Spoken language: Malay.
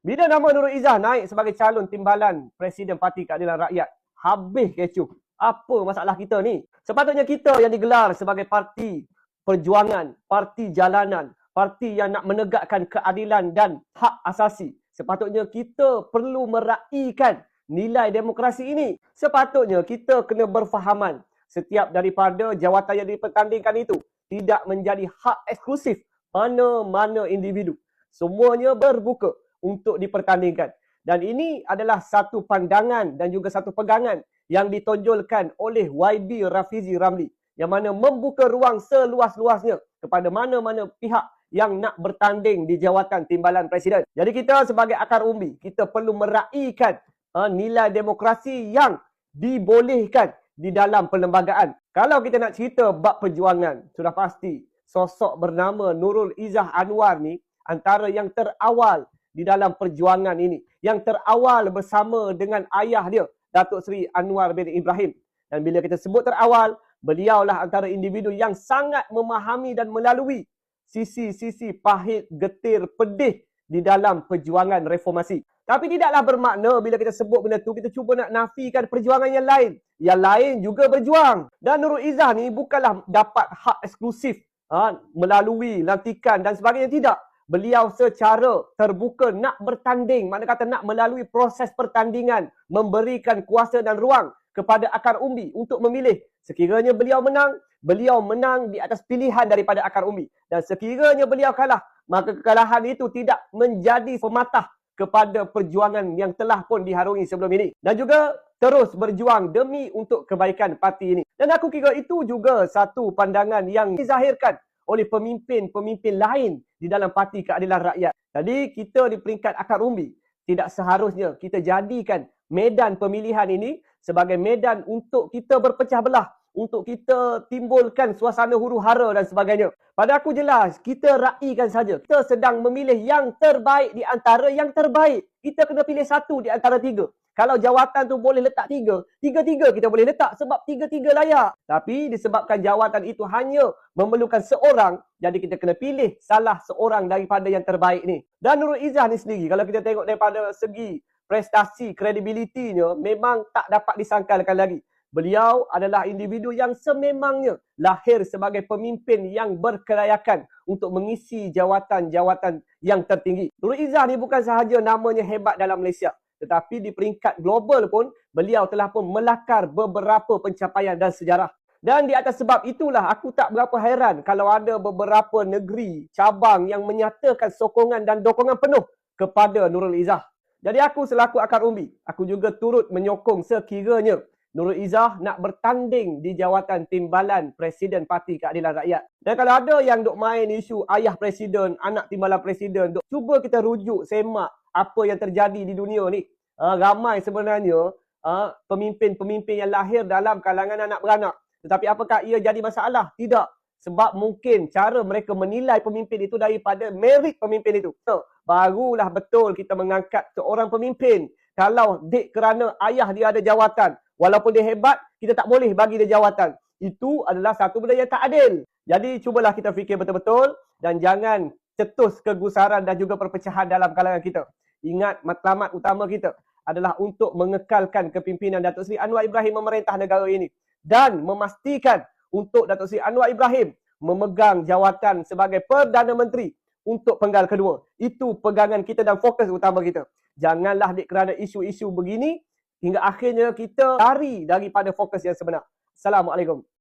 Bila nama Nurul Izzah naik sebagai calon timbalan Presiden Parti Keadilan Rakyat, habis kecoh. Apa masalah kita ni? Sepatutnya kita yang digelar sebagai parti perjuangan, parti jalanan, parti yang nak menegakkan keadilan dan hak asasi. Sepatutnya kita perlu meraihkan nilai demokrasi ini. Sepatutnya kita kena berfahaman setiap daripada jawatan yang dipertandingkan itu tidak menjadi hak eksklusif mana-mana individu. Semuanya berbuka untuk dipertandingkan. Dan ini adalah satu pandangan dan juga satu pegangan yang ditonjolkan oleh YB Rafizi Ramli yang mana membuka ruang seluas-luasnya kepada mana-mana pihak yang nak bertanding di jawatan timbalan presiden. Jadi kita sebagai akar umbi, kita perlu meraihkan uh, nilai demokrasi yang dibolehkan di dalam perlembagaan. Kalau kita nak cerita bab perjuangan, sudah pasti sosok bernama Nurul Izzah Anwar ni antara yang terawal di dalam perjuangan ini. Yang terawal bersama dengan ayah dia, Datuk Seri Anwar bin Ibrahim. Dan bila kita sebut terawal, beliaulah antara individu yang sangat memahami dan melalui sisi-sisi pahit, getir, pedih di dalam perjuangan reformasi. Tapi tidaklah bermakna bila kita sebut benda tu, kita cuba nak nafikan perjuangan yang lain. Yang lain juga berjuang. Dan Nurul Izzah ni bukanlah dapat hak eksklusif ha, melalui lantikan dan sebagainya. Tidak beliau secara terbuka nak bertanding, mana kata nak melalui proses pertandingan, memberikan kuasa dan ruang kepada akar umbi untuk memilih. Sekiranya beliau menang, beliau menang di atas pilihan daripada akar umbi. Dan sekiranya beliau kalah, maka kekalahan itu tidak menjadi pematah kepada perjuangan yang telah pun diharungi sebelum ini. Dan juga terus berjuang demi untuk kebaikan parti ini. Dan aku kira itu juga satu pandangan yang dizahirkan oleh pemimpin-pemimpin lain di dalam Parti Keadilan Rakyat. Jadi kita di peringkat akar umbi tidak seharusnya kita jadikan medan pemilihan ini sebagai medan untuk kita berpecah belah, untuk kita timbulkan suasana huru-hara dan sebagainya. Pada aku jelas, kita raihkan saja. Kita sedang memilih yang terbaik di antara yang terbaik. Kita kena pilih satu di antara tiga. Kalau jawatan tu boleh letak tiga, tiga-tiga kita boleh letak sebab tiga-tiga layak. Tapi disebabkan jawatan itu hanya memerlukan seorang, jadi kita kena pilih salah seorang daripada yang terbaik ni. Dan Nurul Izzah ni sendiri, kalau kita tengok daripada segi prestasi, kredibilitinya, memang tak dapat disangkalkan lagi. Beliau adalah individu yang sememangnya lahir sebagai pemimpin yang berkelayakan untuk mengisi jawatan-jawatan yang tertinggi. Nurul Izzah ni bukan sahaja namanya hebat dalam Malaysia tetapi di peringkat global pun beliau telah pun melakar beberapa pencapaian dan sejarah. Dan di atas sebab itulah aku tak berapa hairan kalau ada beberapa negeri cabang yang menyatakan sokongan dan dokongan penuh kepada Nurul Izzah. Jadi aku selaku akar umbi, aku juga turut menyokong sekiranya Nurul Izzah nak bertanding di jawatan timbalan Presiden Parti Keadilan Rakyat. Dan kalau ada yang duk main isu ayah presiden, anak timbalan presiden, duk cuba kita rujuk semak apa yang terjadi di dunia ni. Uh, ramai sebenarnya uh, pemimpin-pemimpin yang lahir dalam kalangan anak beranak. Tetapi apakah ia jadi masalah? Tidak. Sebab mungkin cara mereka menilai pemimpin itu daripada merit pemimpin itu. So, barulah betul kita mengangkat seorang pemimpin. Kalau dek kerana ayah dia ada jawatan. Walaupun dia hebat, kita tak boleh bagi dia jawatan. Itu adalah satu benda yang tak adil. Jadi cubalah kita fikir betul-betul dan jangan cetus kegusaran dan juga perpecahan dalam kalangan kita. Ingat matlamat utama kita adalah untuk mengekalkan kepimpinan Datuk Seri Anwar Ibrahim memerintah negara ini dan memastikan untuk Datuk Seri Anwar Ibrahim memegang jawatan sebagai Perdana Menteri untuk penggal kedua. Itu pegangan kita dan fokus utama kita. Janganlah dik kerana isu-isu begini hingga akhirnya kita lari daripada fokus yang sebenar. Assalamualaikum.